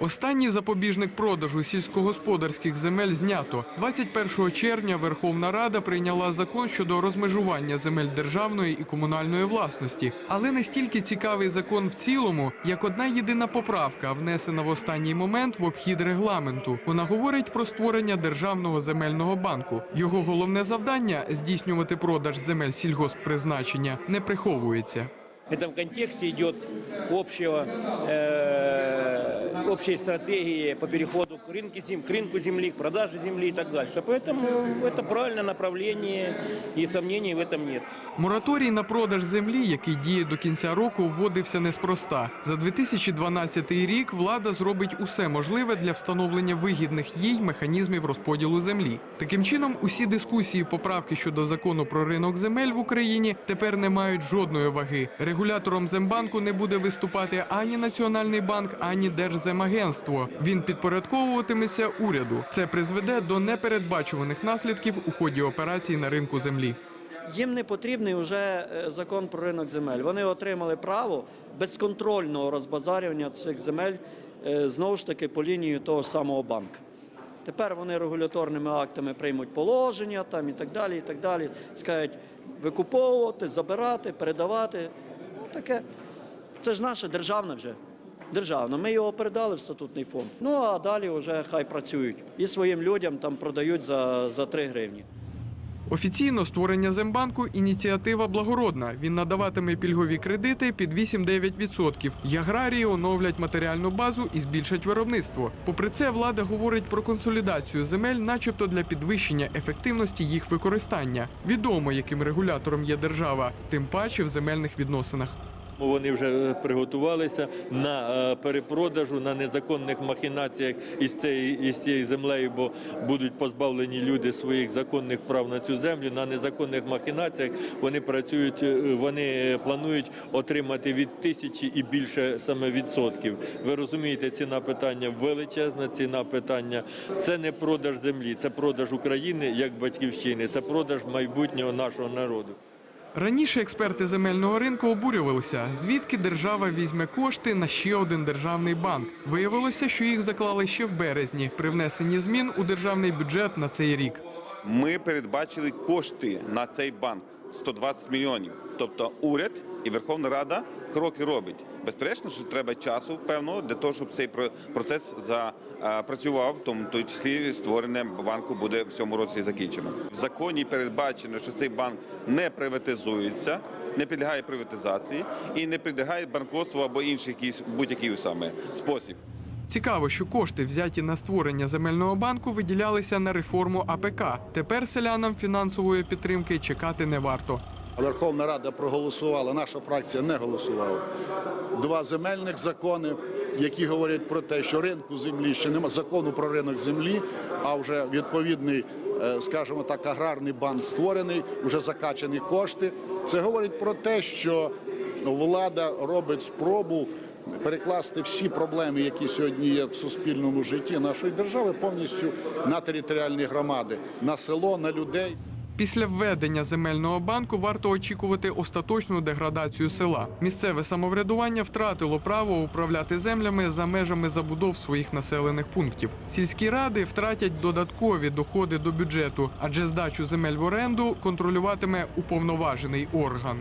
Останній запобіжник продажу сільськогосподарських земель знято. 21 червня Верховна Рада прийняла закон щодо розмежування земель державної і комунальної власності. Але не стільки цікавий закон в цілому, як одна єдина поправка, внесена в останній момент в обхід регламенту. Вона говорить про створення державного земельного банку. Його головне завдання здійснювати продаж земель сільгосппризначення не приховується. В этом контексте идет э, общей стратегии по переходу к рынку, зем, к рынку земли, к продаже земли и так дальше. Поэтому это правильное направление и сомнений в этом нет. Мораторій на продаж землі, який діє до кінця року, вводився неспроста. За 2012 рік влада зробить усе можливе для встановлення вигідних їй механізмів розподілу землі. Таким чином, усі дискусії поправки щодо закону про ринок земель в Україні тепер не мають жодної ваги. Регулятором зембанку не буде виступати ані Національний банк, ані Держземагентство. Він підпорядковуватиметься уряду. Це призведе до непередбачуваних наслідків у ході операцій на ринку землі. Їм не потрібний вже е, закон про ринок земель. Вони отримали право безконтрольного розбазарювання цих земель е, знову ж таки по лінії того самого банку. Тепер вони регуляторними актами приймуть положення там і так далі, і так далі. Скажуть викуповувати, забирати, передавати. Ну, таке. Це ж наше державне вже. Державне. Ми його передали в статутний фонд. Ну а далі вже хай працюють. І своїм людям там продають за, за 3 гривні. Офіційно створення зембанку ініціатива благородна. Він надаватиме пільгові кредити під 8-9%. І аграрії оновлять матеріальну базу і збільшать виробництво. Попри це, влада говорить про консолідацію земель, начебто для підвищення ефективності їх використання. Відомо, яким регулятором є держава, тим паче в земельних відносинах. Вони вже приготувалися на е, перепродажу, на незаконних махінаціях із цією, із землею, бо будуть позбавлені люди своїх законних прав на цю землю. На незаконних махінаціях вони працюють, е, вони планують отримати від тисячі і більше саме відсотків. Ви розумієте, ціна питання величезна, ціна питання це не продаж землі, це продаж України як батьківщини, це продаж майбутнього нашого народу. Раніше експерти земельного ринку обурювалися, звідки держава візьме кошти на ще один державний банк. Виявилося, що їх заклали ще в березні при внесенні змін у державний бюджет на цей рік. Ми передбачили кошти на цей банк 120 мільйонів. Тобто уряд і Верховна Рада кроки робить. Безперечно, що треба часу певного для того, щоб цей процес запрацював, тому в той числі створене банку буде в цьому році закінчено. В законі передбачено, що цей банк не приватизується. Не підлягає приватизації і не підлягає банкротству або інший будь-який саме спосіб. Цікаво, що кошти, взяті на створення земельного банку, виділялися на реформу АПК. Тепер селянам фінансової підтримки чекати не варто. Верховна Рада проголосувала, наша фракція не голосувала. Два земельних закони, які говорять про те, що ринку землі ще нема закону про ринок землі, а вже відповідний, е, скажімо так, аграрний банк створений, вже закачані кошти. Це говорить про те, що влада робить спробу перекласти всі проблеми, які сьогодні є в суспільному житті нашої держави, повністю на територіальні громади, на село, на людей. Після введення земельного банку варто очікувати остаточну деградацію села. Місцеве самоврядування втратило право управляти землями за межами забудов своїх населених пунктів. Сільські ради втратять додаткові доходи до бюджету, адже здачу земель в оренду контролюватиме уповноважений орган.